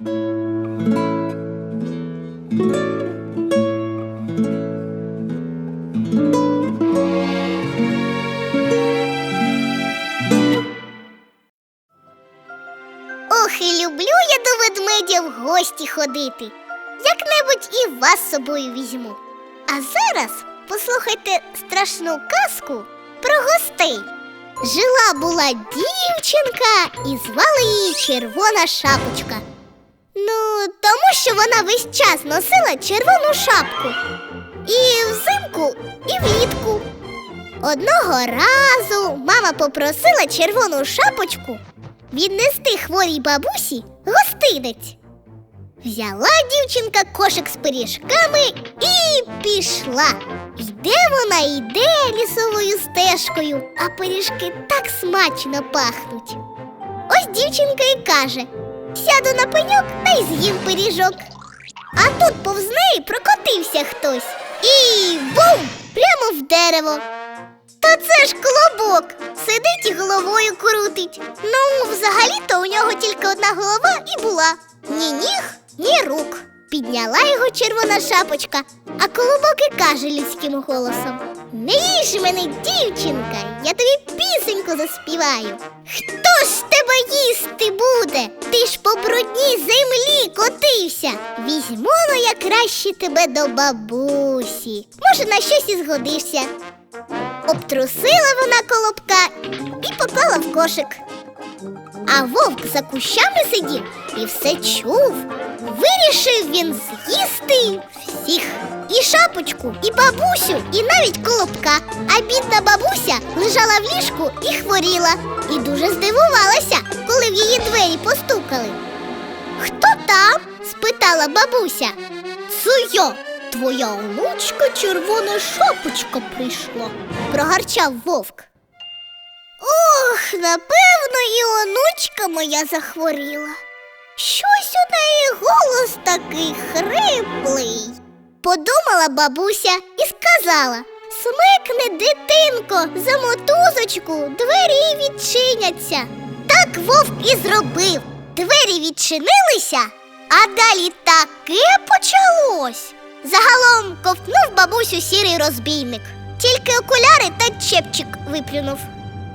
Ох, і люблю я до ведмедя в гості ходити. Як-небудь і вас з собою візьму. А зараз послухайте страшну казку про гостей. Жила була дівчинка і звали її Червона шапочка. Ну, тому що вона весь час носила червону шапку. І взимку, і влітку. Одного разу мама попросила червону шапочку віднести хворій бабусі гостинець. Взяла дівчинка кошик з пиріжками і пішла. Йде вона, йде лісовою стежкою, а пиріжки так смачно пахнуть. Ось дівчинка і каже: сяду на пеньок та й з'їм пиріжок. А тут повз неї прокотився хтось і бум! Прямо в дерево. Та це ж колобок. Сидить і головою крутить. Ну, взагалі-то у нього тільки одна голова і була. Ні ніг, ні рук. Підняла його червона шапочка, а колобок і каже людським голосом: Не їж мене, дівчинка, я тобі пісеньку заспіваю. Хто ж тебе їсти буде? Ти ж по брудній землі котився. Візьмо ну я краще тебе до бабусі. Може, на щось і згодишся. Обтрусила вона колобка і поклала в кошик. А вовк за кущами сидів і все чув. Вирішив він з'їсти всіх. І шапочку, і бабусю, і навіть колобка. А бідна бабуся лежала в ліжку і хворіла, і дуже здивувалася, коли в її двері постукали. Хто там? спитала бабуся. Це я, твоя онучка червона шапочка прийшла, прогарчав вовк. Ох, напевно, і онучка моя захворіла. Щось у неї голос такий хриплий. Подумала бабуся і сказала Смикни, дитинко, за мотузочку, двері відчиняться. Так вовк і зробив. Двері відчинилися, а далі таке почалось. Загалом ковтнув бабусю сірий розбійник. Тільки окуляри та чепчик виплюнув.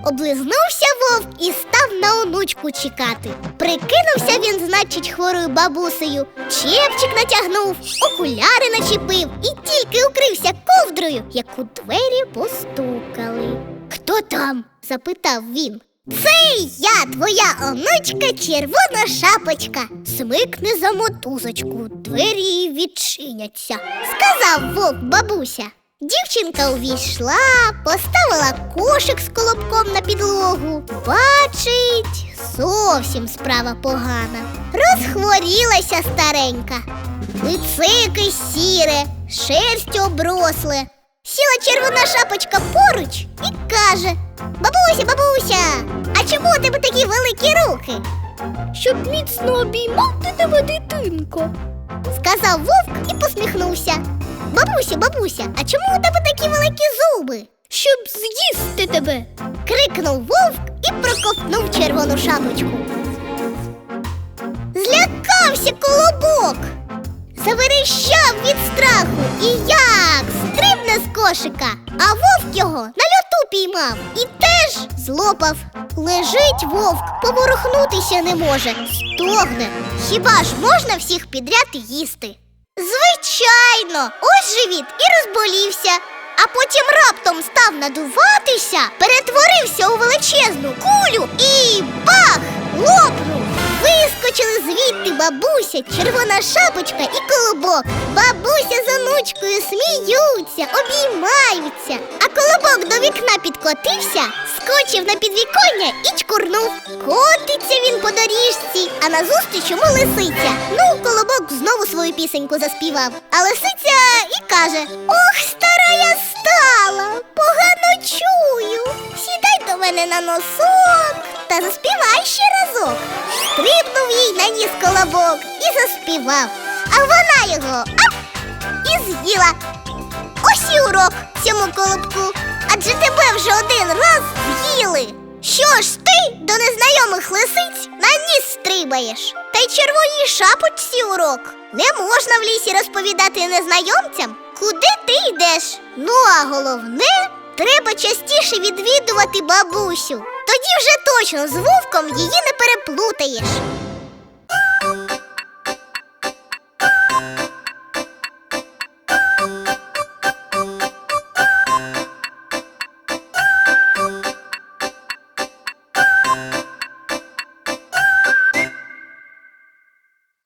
Облизнувся вовк і став на онучку чекати. Прикинувся він, значить, хворою бабусею, чепчик натягнув, окуляри начепив і тільки укрився ковдрою, як у двері постукали. Хто там? запитав він. Це я, твоя онучка, червона шапочка. Смикни за мотузочку, двері відчиняться, сказав вовк бабуся. Дівчинка увійшла, поставила кошик з колобком на підлогу. Бачить, зовсім справа погана. Розхворілася старенька. Якесь сіре, шерсть обросле. Сіла червона шапочка поруч і каже: Бабуся, бабуся, а чому у тебе такі великі руки? Щоб міцно обіймати тебе, дитинко, сказав вовк і посміхнувся. Бабуся, бабуся, а чому у тебе такі великі зуби? Щоб з'їсти тебе. крикнув вовк і проковтнув червону шапочку. Злякався колобок. Заверещав від страху і як стрибне з кошика, а вовк його на льоту піймав і теж злопав. Лежить вовк, поворухнутися не може, стогне. Хіба ж можна всіх підряд їсти? Звичайно, ось живіт і розболівся, а потім раптом став надуватися, перетворився у величезну кулю і бах! Лопнув! Вискочили звідти бабуся, червона шапочка і колобок. Бабуся з онучкою сміються, обіймаються. А колобок до вікна підкотився, скочив на підвіконня і чкурнув. Котиться він по доріжці, а назустріч йому лисиця. Ну, колобок знову свою пісеньку заспівав. А лисиця і каже: Ох, стара я стала, погано чую. Сідай до мене на носок та заспівай ще разок. Стрибнув їй на ніс колобок і заспівав. А вона його ап і з'їла. Ось і урок цьому колобку. Адже тебе вже один раз з'їли. Що ж ти до незнайомих лисиць на ніс стрибаєш. Та й червоній шапочці урок. Не можна в лісі розповідати незнайомцям, куди ти йдеш. Ну а головне, треба частіше відвідувати бабусю. Тоді вже точно з вовком її не переплутаєш.